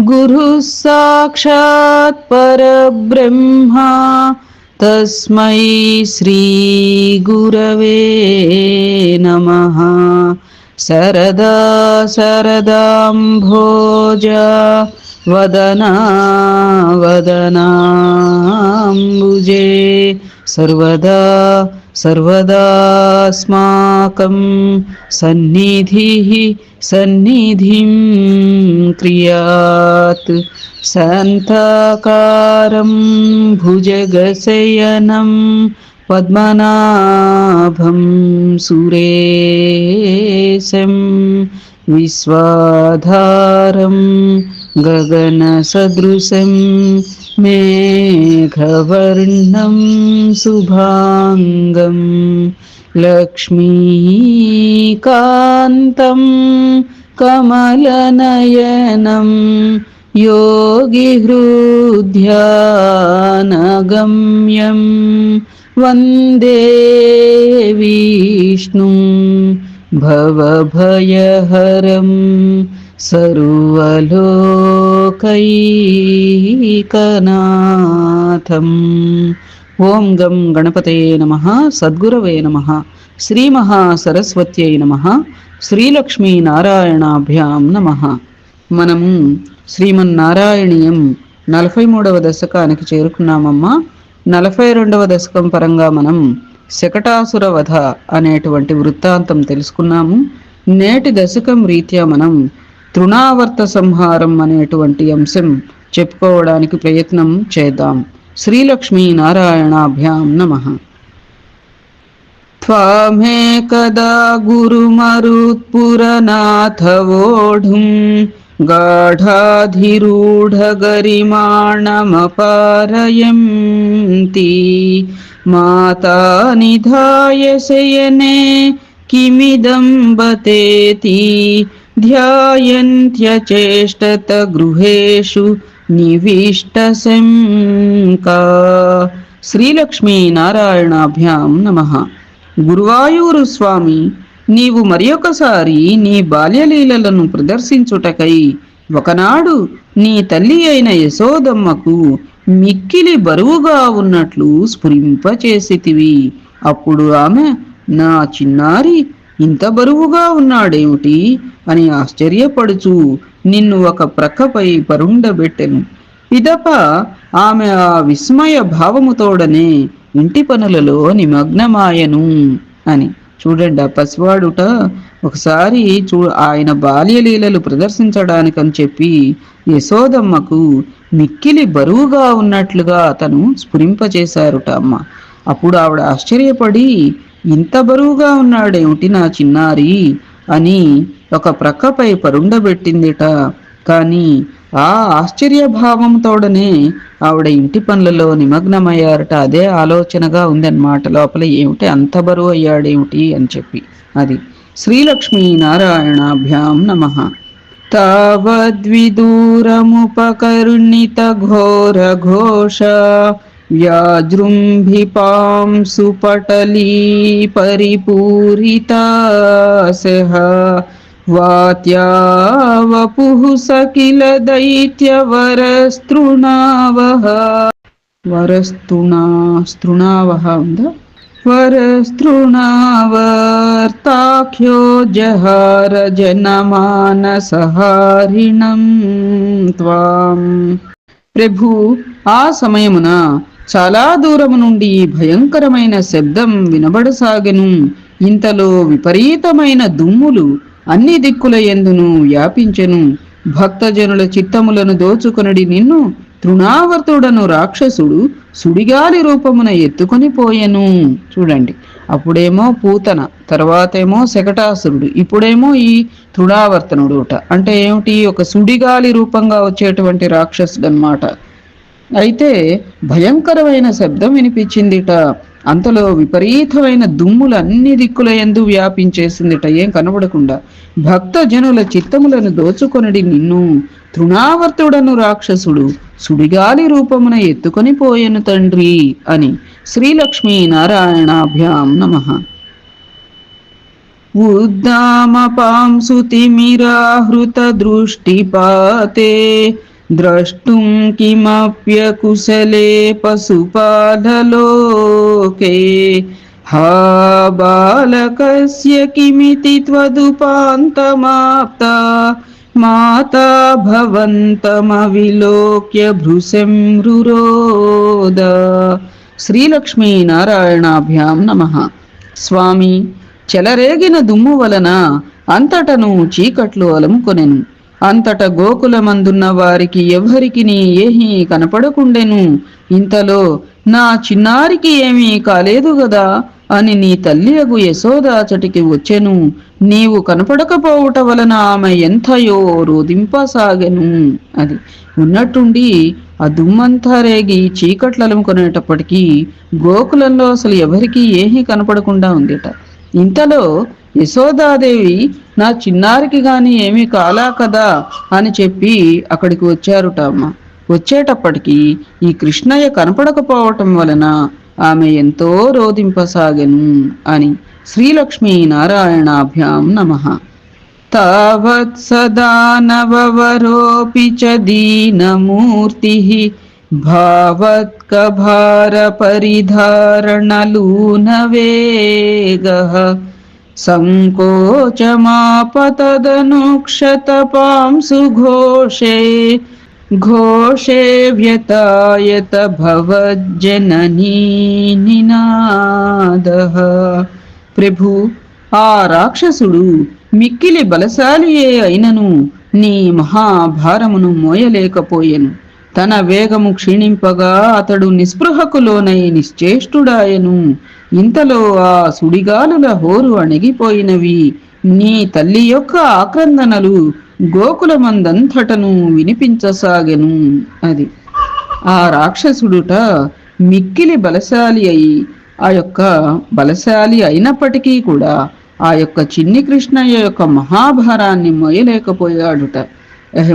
गुरुः साक्षात् परब्रह्मा तस्मै श्रीगुरवे नमः। सरदा शरदाम्भोज वदना वदनाम्बुजे। सर्वदा सर्वदास्माकं सन्निधिः सन्निधिं क्रियात् शान्ताकारं भुजगशयनं पद्मनाभं सुरेशं विश्वाधारं गगनसदृशं मेघवर्णं शुभाङ्गं लक्ष्मीकान्तं कमलनयनं योगिहृद्यानगम्यं वन्दे विष्णुं भवभयहरं సర్వలోకైకనాథం. ఓం గం గణపతయే నమ సద్గురవే నమ శ్రీ మహాసరస్వత్యై నమ శ్రీలక్ష్మీనారాయణాభ్యాం నమ. మనము శ్రీమన్నారాయణీయం నలభై మూడవ దశకానికి చేరుకున్నామమ్మా. నలభై రెండవ దశకం పరంగా మనం శకటాసుర వధ అనేటువంటి వృత్తాంతం తెలుసుకున్నాము. నేటి దశకం రీత్యా మనం తృణావర్త సంహారం అనేటువంటి అంశం చెప్పుకోవడానికి ప్రయత్నం చేద్దాం. శ్రీలక్ష్మీ నారాయణాభ్యాం నమ. త్వామే కదా గురుమరుత్పురనాథ వోఢుం గాఢాధిరూఢగరిమాణమపారయంతి. మాతా నిధాయ శయనే కిమిదంబతేతి ध्यायन्त्यचेष्टतगृहेषु నివిష్టశంకా శ్రీలక్ష్మీ నారాయణాభ్యాం నమ గురువాయూరు స్వామి నీవు మరియొకసారి నీ బాల్యలీలలను ప్రదర్శించుటకై ఒకనాడు నీ తల్లి అయిన యశోదమ్మకు మిక్కిలి బరువుగా ఉన్నట్లు స్ఫురింపచేసితివి అప్పుడు ఆమె నా చిన్నారి ఇంత బరువుగా ఉన్నాడేమిటి అని ఆశ్చర్యపడుచు నిన్ను ఒక ప్రక్కపై పరుండబెట్టెను. పిదప ఆమె ఆ విస్మయ భావముతోడనే ఇంటి పనులలో నిమగ్నమాయను అని. చూడండి ఆ పసివాడుట ఒకసారి చూ ఆయన బాల్యలీలలు ప్రదర్శించడానికని చెప్పి యశోదమ్మకు మిక్కిలి బరువుగా ఉన్నట్లుగా అతను స్ఫురింపచేశారుట అమ్మ. అప్పుడు ఆవిడ ఆశ్చర్యపడి ఇంత బరువుగా ఉన్నాడేమిటి నా చిన్నారి? అని ఒక ప్రక్కపై పరుండబెట్టిందిట. కానీ ఆ ఆశ్చర్యభావంతోడనే ఆవిడ ఇంటి పనులలో నిమగ్నమయ్యారట. అదే ఆలోచనగా ఉందన్నమాట. లోపల ఏమిటి అంత బరువు అయ్యాడేమిటి అని చెప్పి. అది శ్రీలక్ష్మీ నారాయణాభ్యాం నమ. తావద్విదూరముపకరుణిత ఘోర ఘోష व्याजृम्भिपां सुपटली परिपूरिता सह वात्यावपुः स किल दैत्यवरस्तृणावः वरस्तृणा stృణావహ ఉందా వరస్తృణావర్తాఖ్యో జహార జనమానసహారిణం త్వాం ప్రభు ఆ సమయమున చాలా దూరము నుండి భయంకరమైన శబ్దం వినబడసాగెను. ఇంతలో విపరీతమైన దుమ్ములు అన్ని దిక్కుల ఎందును వ్యాపించెను. భక్తజనుల చిత్తములను దోచుకొనడి నిన్ను తృణావర్తుడను రాక్షసుడు సుడిగాలి రూపమున ఎత్తుకొని పోయెను. చూడండి అప్పుడేమో పూతన తర్వాతేమో శకటాసురుడు ఇప్పుడేమో ఈ తృణావర్తనుడుట అంటే ఏమిటి? ఒక సుడిగాలి రూపంగా వచ్చేటువంటి రాక్షసుడు అనమాట అయితే భయంకరమైన శబ్దం వినిపించిందిట. అంతలో విపరీతమైన దుమ్ములు అన్ని దిక్కుల ఎందు వ్యాపించేసిందిట. ఏం కనబడకుండా భక్త జనుల చిత్తములను దోచుకొనిడి నిన్ను తృణావర్తుడను రాక్షసుడు సుడిగాలి రూపమున ఎత్తుకొని పోయెను తండ్రి అని శ్రీలక్ష్మీ నారాయణాభ్యాం నమ. ఉద్దామ పాంసుతిమిరాహృత దృష్టిపాతే द्रष्टुं किमप्यकुशले पशुपाललोके हा बालकस्य किमिति त्वदुपान्तमाप्ता माता भवन्तमविलोक्य भृशं रुरोद శ్రీలక్ష్మీనారాయణాభ్యాం నమ స్వామి చెలరేగిన దుమ్ము వలన అంతటను చీకట్లు అలముకొనెను అంతట గోకులమందున్న వారికి ఎవరికి ఏహీ కనపడకుండెను? ఇంతలో నా చిన్నారికి ఏమీ కాలేదు గదా అని నీ తల్లి అగు యశోదాచటికి వచ్చెను. నీవు కనపడకపోవుట వలన ఆమె ఎంతయో రోధింపసాగెను అది. ఉన్నట్టుండి ఆ దుమ్మంతా రేగి చీకట్లలుముకునేటప్పటికీ గోకులంలో అసలు ఎవరికీ ఏమీ కనపడకుండా ఉందిట. ఇంతలో యశోదాదేవి నా చిన్నారికి గాని ఏమీ కాలా కదా? అని చెప్పి అక్కడికి వచ్చారుట అమ్మ. వచ్చేటప్పటికి ఈ కృష్ణయ్య కనపడకపోవటం వలన ఆమె ఎంతో రోధింపసాగెను అని శ్రీలక్ష్మీ నారాయణాభ్యాం నమ. తావత్ సదా నవవరోపి చ దీనమూర్తి भावत्कभारपरिधारणलूनवेगः सङ्कोचमापतदनुक्षतपांसु घोषे घोषे व्यतायत भवज्जननी నినాదః ప్రభు ఆ రాక్షసుడు మిక్కిలి బలశాలియే అయినను నీ మహాభారమును మోయలేకపోయెను తన వేగము క్షీణింపగా అతడు నిస్పృహకు లోనై నిశ్చేష్టుడాయను. ఇంతలో ఆ సుడిగాలుల హోరు అణిగిపోయినవి. నీ తల్లి యొక్క ఆక్రందనలు గోకులమందంతటను వినిపించసాగెను అది. ఆ రాక్షసుడుట మిక్కిలి బలశాలి అయి ఆ యొక్క బలశాలి అయినప్పటికీ కూడా ఆ యొక్క చిన్ని కృష్ణయ్య యొక్క మహాభారాన్ని మొయ్యలేకపోయాడుట ఎహె,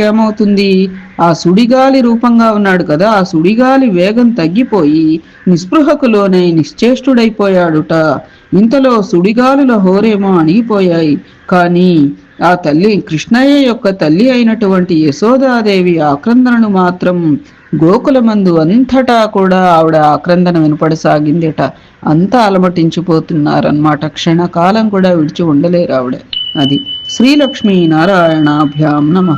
ఏమవుతుంది? ఆ సుడిగాలి రూపంగా ఉన్నాడు కదా ఆ సుడిగాలి వేగం తగ్గిపోయి నిస్పృహకులోనే నిశ్చేష్టుడైపోయాడుట. ఇంతలో సుడిగాలుల హోరేమో అణిగిపోయాయి. కానీ ఆ తల్లి కృష్ణయ్య యొక్క తల్లి అయినటువంటి యశోదాదేవి ఆక్రందనను మాత్రం గోకులమందు అంతటా కూడా ఆవిడ ఆక్రందన వినపడసాగిందిట. అంతా అలమటించిపోతున్నారన్నమాట. క్షణకాలం కూడా విడిచి ఉండలేరు ఆవిడ. అది శ్రీలక్ష్మీ నారాయణాభ్యాం నమ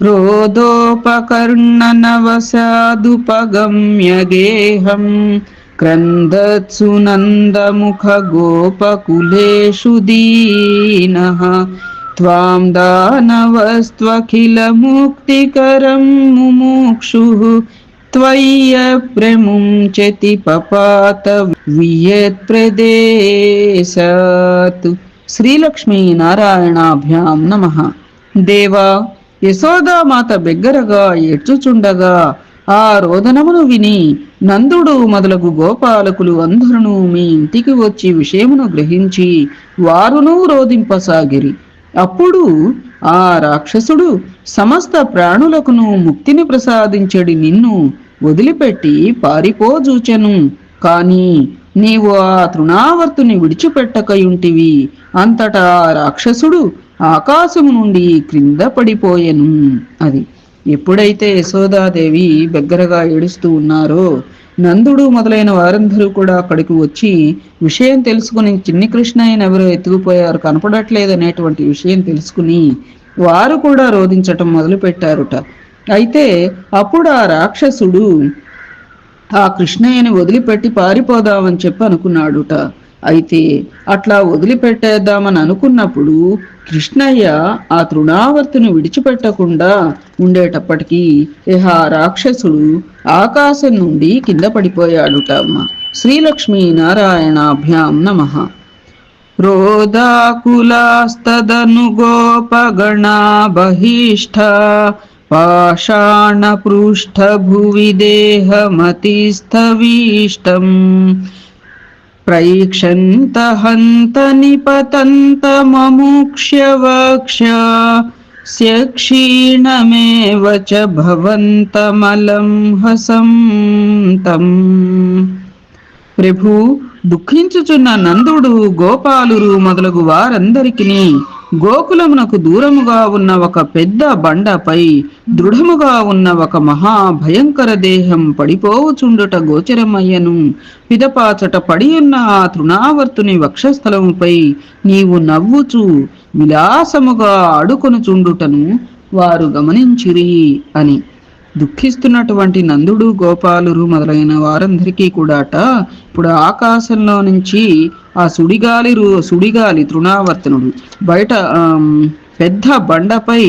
రోదోపకర్ణనవసాదుపగమ్య గేహం క్రందత్సు నందముఖ గోపకులేషు దీనః त्वां दानवस्त्वखिलमुक्तिकरं मुमुक्षुः त्वय्यप्रमुञ्चति पपात వియత్ప్రదేశాత్ శ్రీలక్ష్మీ నారాయణాభ్యాం నమ. దేవా యశోదామాత బిగ్గరగా ఏడ్చుచుండగా ఆ రోదనమును విని నందుడు మొదలగు గోపాలకులు అందరును మీ ఇంటికి వచ్చి విషయమును గ్రహించి వారును రోధింపసాగిరి అప్పుడు ఆ రాక్షసుడు సమస్త ప్రాణులకును ముక్తిని ప్రసాదించడి నిన్ను వదిలిపెట్టి పారిపోజూచెను. కాని నీవు ఆ తృణావర్తుని విడిచిపెట్టకయుంటివి. అంతటా రాక్షసుడు ఆకాశము నుండి క్రింద పడిపోయెను. అది ఎప్పుడైతే యశోదాదేవి దగ్గరగా ఏడుస్తూ ఉన్నారో నందుడు మొదలైన వారందరూ కూడా అక్కడికి వచ్చి విషయం తెలుసుకుని చిన్ని కృష్ణయ్యను ఎవరో ఎత్తుకుపోయారు కనపడట్లేదు అనేటువంటి విషయం తెలుసుకుని వారు కూడా రోధించటం మొదలు పెట్టారుట అయితే అప్పుడు ఆ రాక్షసుడు ఆ కృష్ణయ్యని వదిలిపెట్టి పారిపోదామని చెప్పి అనుకున్నాడుట. అయితే అట్లా వదిలిపెట్టేద్దామని అనుకున్నప్పుడు కృష్ణయ్య ఆ తృణావర్తును విడిచిపెట్టకుండా ఉండేటప్పటికీ ఇహ రాక్షసుడు ఆకాశం నుండి కింద పడిపోయాడుట అమ్మ శ్రీలక్ష్మీ నారాయణాభ్యాం నమ. రోదాకులాస్తదను గోపగణా బహిష్ట భువి దేహమతిష్టం प्रैक्षन्त हन्त निपतन्तममुक्ष्यवक्ष क्षीणमेव च भवन्तमलं हसन्तम् ప్రభు దుఃఖించుచున్న నందుడు గోపాలురు మొదలగు వారందరికి గోకులమునకు దూరముగా ఉన్న ఒక పెద్ద బండపై దృఢముగా ఉన్న ఒక మహా భయంకర దేహం పడిపోవుచుండుట గోచరమయ్యను. పిదపాచట పడి ఉన్న ఆ తృణావర్తుని వక్షస్థలముపై నీవు నవ్వుచు విలాసముగా ఆడుకొనుచుండుటను వారు గమనించిరి అని. దుఃఖిస్తున్నటువంటి నందుడు గోపాలురు మొదలైన వారందరికీ కూడాట ఇప్పుడు ఆకాశంలో నుంచి ఆ సుడిగాలి సుడిగాలి తృణావర్తనుడు బయట పెద్ద బండపై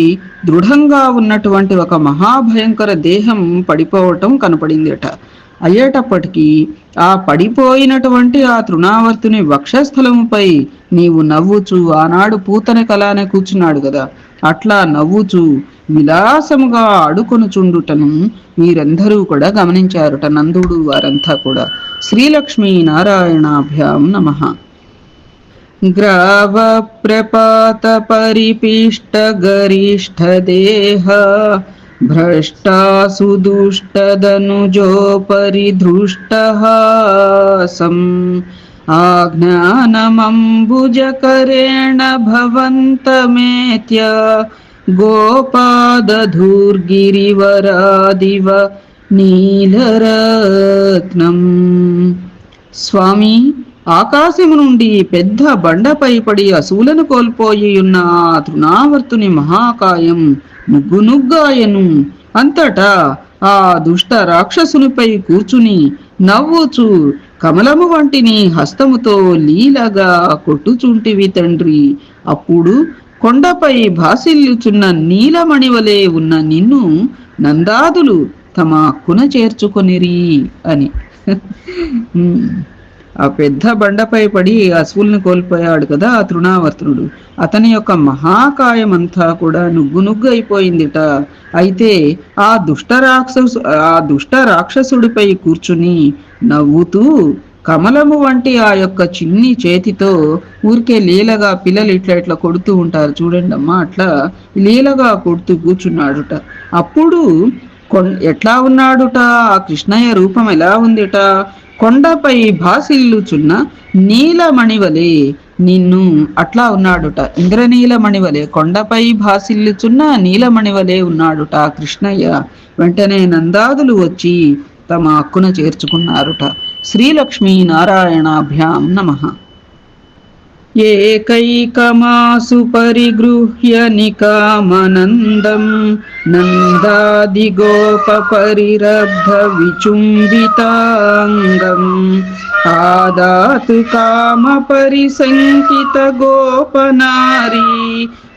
దృఢంగా ఉన్నటువంటి ఒక మహాభయంకర దేహం పడిపోవటం కనపడిందిట. అయ్యేటప్పటికీ ఆ పడిపోయినటువంటి ఆ తృణావర్తుని వక్షస్థలముపై నీవు నవ్వుచు ఆనాడు పూతన కలానే కూర్చున్నాడు కదా. అట్లా నవ్వుచు విలాసముగా ఆడుకొనుచుండుటను మీరందరూ కూడా గమనించారుట నందుడు వారంతా కూడా శ్రీలక్ష్మీ నారాయణాభ్యాం నమ గ్రావ ప్రపాత పరిపిష్ట గరిష్ట దేహ భ్రష్టాసు దుష్టదనుజోపరి దృష్టహాసం आज्ञानमम्बुजकरेण भवन्तमेत्य గోపాదధూర్గిరివరాదివ నీలరత్నం స్వామి ఆకాశము నుండి పెద్ద బండపై పడి అసూలను కోల్పోయి ఉన్న ఆ తృణావర్తుని మహాకాయం నుగ్గు నుగ్గాయను అంతటా ఆ దుష్ట రాక్షసునిపై కూర్చుని నవ్వుచు కమలము వంటిని హస్తముతో లీలగా కొట్టుచుంటివి తండ్రి. అప్పుడు కొండపై భాసిల్లుచున్న నీలమణివలే ఉన్న నిన్ను నందాదులు తమ కున చేర్చుకొనిరి అని. ఆ పెద్ద బండపై పడి అసువుల్ని కోల్పోయాడు కదా ఆ తృణావర్తనుడు అతని యొక్క మహాకాయమంతా కూడా నుగ్గు నుగ్గు అయిపోయిందిట అయితే ఆ దుష్ట రాక్షసు ఆ దుష్ట రాక్షసుడిపై కూర్చుని నవ్వుతూ కమలము వంటి ఆ యొక్క చిన్ని చేతితో ఊరికే లీలగా పిల్లలు ఇట్లా ఇట్లా కొడుతూ ఉంటారు. చూడండి అమ్మా అట్లా లీలగా కొడుతూ కూర్చున్నాడుట. అప్పుడు ఎట్లా ఉన్నాడుట? ఆ కృష్ణయ్య రూపం ఎలా ఉందిట? కొండపై భాసిల్లుచున్న నీలమణివలే నిన్ను అట్లా ఉన్నాడుట. ఇంద్రనీలమణివలే కొండపై భాసిల్లుచున్న నీలమణివలే ఉన్నాడుట కృష్ణయ్య. వెంటనే నందాదులు వచ్చి తమ హక్కున చేర్చుకున్నారుట. श्रीलक्ष्मी श्रीलक्ष्मीनारायणाभ्यां नमः। एकैकमासु परिगृह्य निकामनन्दं नन्दादिगोपपरिरब्धविचुम्बिताङ्गम् आदातु कामपरिसङ्कितगोपनारी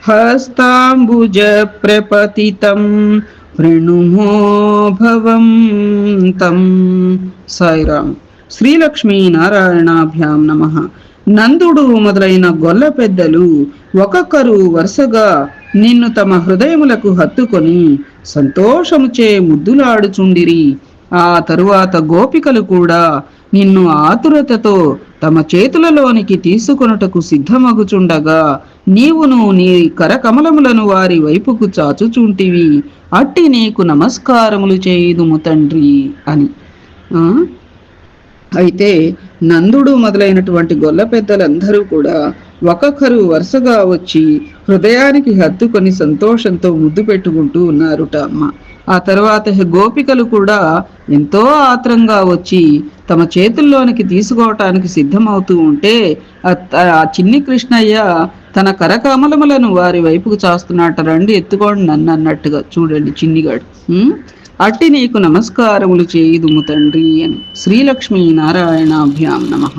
हस्ताम्बुजप्रपतितं वृणुमो भवं तं सायिराम् శ్రీలక్ష్మీ నారాయణాభ్యాం నమ. నందుడు మొదలైన గొల్ల పెద్దలు ఒక్కొక్కరు వరుసగా నిన్ను తమ హృదయములకు హత్తుకొని సంతోషముచే ముద్దులాడుచుండిరి. ఆ తరువాత గోపికలు కూడా నిన్ను ఆతురతతో తమ చేతులలోనికి తీసుకొనుటకు సిద్ధమగుచుండగా నీవును నీ కరకమలములను వారి వైపుకు చాచుచుంటివి. అట్టి నీకు నమస్కారములు చేయుదుము తండ్రి అని. అయితే నందుడు మొదలైనటువంటి గొల్ల పెద్దలందరూ కూడా ఒక్కొక్కరు వరుసగా వచ్చి హృదయానికి హత్తుకొని సంతోషంతో ముద్దు పెట్టుకుంటూ ఉన్నారుట అమ్మ. ఆ తర్వాత గోపికలు కూడా ఎంతో ఆత్రంగా వచ్చి తమ చేతుల్లోనికి తీసుకోవటానికి సిద్ధమవుతూ ఉంటే ఆ చిన్ని కృష్ణయ్య తన కరకమలములను వారి వైపుకు చాస్తున్నట్ట రండి ఎత్తుకోండి నన్ను అన్నట్టుగా చూడండి చిన్నిగాడు. అట్టి నీకు నమస్కారములు చేయుదుము తండ్రి అని శ్రీలక్ష్మీ నారాయణాభ్యాం నమ.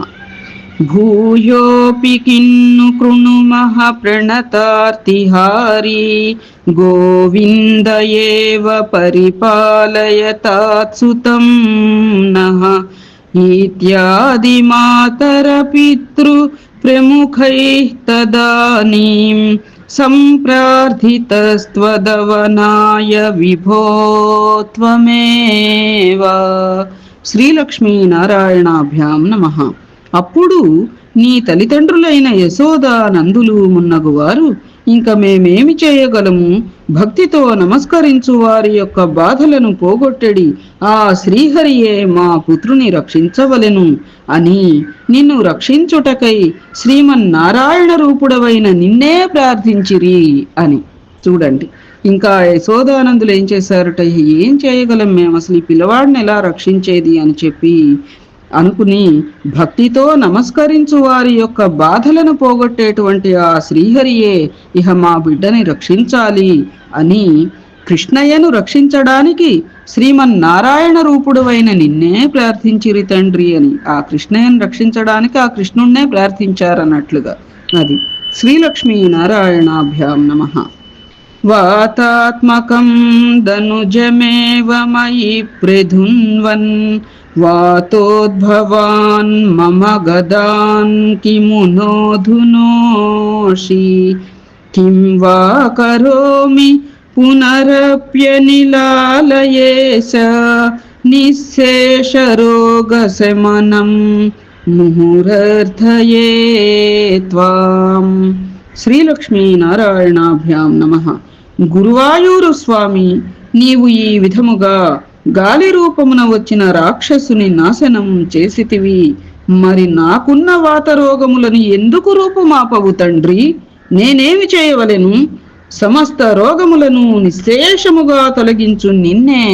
భూయోపి కిన్ను కృణు కృణుమః ప్రణతార్తిహారీ గోవింద ఏవ పరిపాలయతాత్సుతం నః. ఇత్యాది మాతర పితృ ప్రముఖైः తదానీం సంప్రార్థితస్త్వదవనాయ విభో త్వమేవ. శ్రీలక్ష్మీ నారాయణాభ్యాం నమ. అప్పుడు నీ తల్లిదండ్రులైన యశోద నందులు మున్నగువారు ఇంక మేమేమి చేయగలము? భక్తితో నమస్కరించు వారి యొక్క బాధలను పోగొట్టెడి. ఆ శ్రీహరియే మా పుత్రుని రక్షించవలెను అని నిన్ను రక్షించుటకై శ్రీమన్నారాయణ రూపుడవైన నిన్నే ప్రార్థించిరి అని. చూడండి ఇంకా యశోదానందులు ఏం చేశారట? ఏం చేయగలం మేము అసలు ఈ పిల్లవాడిని ఎలా రక్షించేది అని చెప్పి అనుకుని భక్తితో నమస్కరించు వారి యొక్క బాధలను పోగొట్టేటువంటి ఆ శ్రీహరియే ఇహ మా బిడ్డని రక్షించాలి అని కృష్ణయ్యను రక్షించడానికి శ్రీమన్నారాయణ రూపుడువైన నిన్నే ప్రార్థించిరి తండ్రి అని ఆ కృష్ణయ్యను రక్షించడానికి ఆ కృష్ణుణ్ణే ప్రార్థించారన్నట్లుగా. అది శ్రీలక్ష్మీ నారాయణాభ్యాం నమ. వాతాత్మకం ధనుజమేవ మయి వాతోద్భవాన్ మమ గదాన్ కిము నోధునోషి కిం వా కరోమి పునరప్యనిలాలయేశ నిశేషరోగశమనం ముహురర్థయే త్వాం శ్రీలక్ష్మీ నారాయణాభ్యాం నమ గురువాయూరు స్వామి నీవు ఈ విధముగా గాలి రూపమున వచ్చిన రాక్షసుని నాశనం చేసితివి. మరి నాకున్న వాత రోగములను ఎందుకు రూపుమాపవు తండ్రి? నేనేమి చేయవలెను? సమస్త రోగములను నిశేషముగా తొలగించు నిన్నే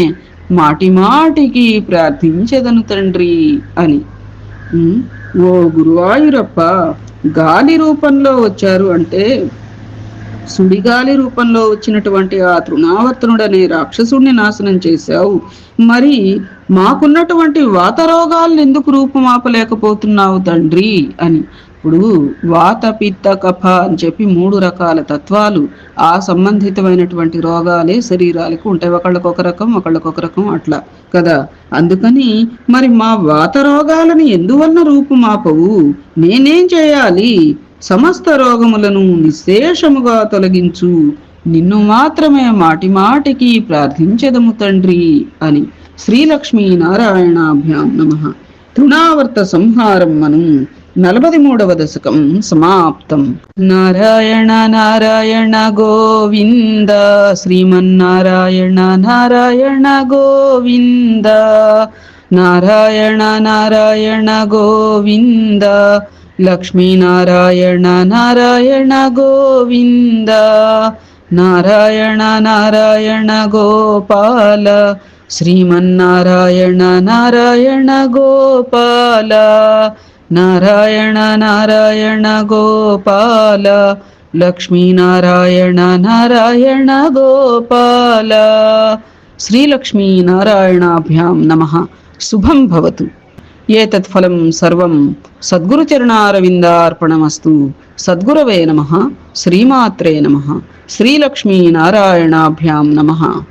మాటి మాటికి ప్రార్థించదను తండ్రి అని. ఓ గురువాయూరప్ప గాలి రూపంలో వచ్చారు అంటే సుడిగాలి రూపంలో వచ్చినటువంటి ఆ తృణావర్తనుడనే రాక్షసుడిని నాశనం చేశావు. మరి మాకున్నటువంటి వాతరోగాలను ఎందుకు రూపుమాపలేకపోతున్నావు తండ్రి? అని. ఇప్పుడు వాత పిత్త కఫ అని చెప్పి మూడు రకాల తత్వాలు ఆ సంబంధితమైనటువంటి రోగాలే శరీరాలకు ఉంటాయి. ఒకళ్ళకొక రకం ఒకళ్ళకొక రకం అట్లా కదా. అందుకని మరి మా వాత రోగాలను ఎందువలన రూపుమాపవు? నేనేం చేయాలి? సమస్త రోగములను నిశేషముగా తొలగించు. నిన్ను మాత్రమే మాటి మాటికి ప్రార్థించదము తండ్రి అని శ్రీలక్ష్మీ నారాయణాభ్యాం నమ. తృణావర్త సంహారం మనం నలభై మూడవ దశకం సమాప్తం. నారాయణ నారాయణ గోవింద. శ్రీమన్నారాయణ నారాయణ గోవింద. నారాయణ నారాయణ గోవింద. लक्ष्मीनारायण नारायण गोविन्द नारायण नारायण गोपाल श्रीमन्नारायण नारायण गोपाल नारायण नारायण गोपाल लक्ष्मीनारायण नारायण गोपाल श्रीलक्ष्मीनारायणाभ्यां नमः। शुभं भवतु। ఏతత్ ఫలం సర్వం. సద్గురు చరణారవిందార్పణమస్తు. సద్గురవే నమ. శ్రీమాత్రే నమ. శ్రీలక్ష్మీనారాయణాభ్యాం నమ.